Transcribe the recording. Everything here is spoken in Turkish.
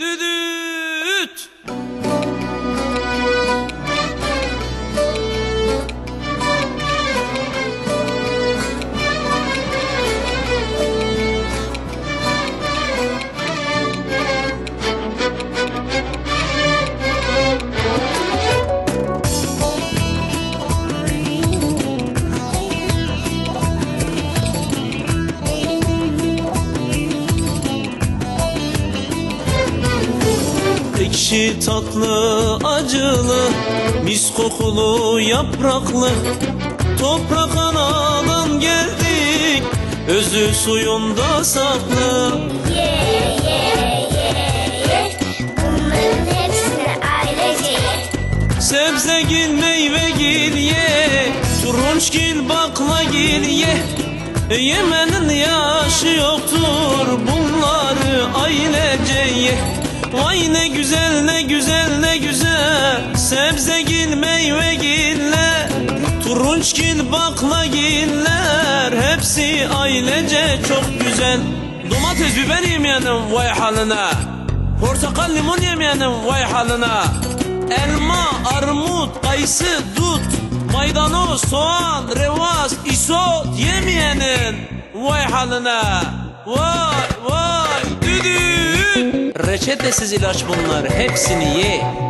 Do do. Ekşi tatlı acılı Mis kokulu yapraklı. Toprak anadan geldik Özü suyunda saklı. Ye ye ye ye. Bunların hepsini ailece ye. Sebzegil meyvegil ye Turunçgil baklagil ye Yemenin yaşı yoktur Bunları ailece ye. Vay ne güzel Sebzegil meyvegiller Turunçgil baklagiller Hepsi ailece çok güzel. Domates biber yemeyenin vay haline. Portakal limon yemeyenin vay haline. Elma, armut, kayısı, dut Maydanoz, soğan, revaz, isot yemeyenin Vay haline. Vay vay düdüğün. Reçetesiz ilaç bunlar hepsini ye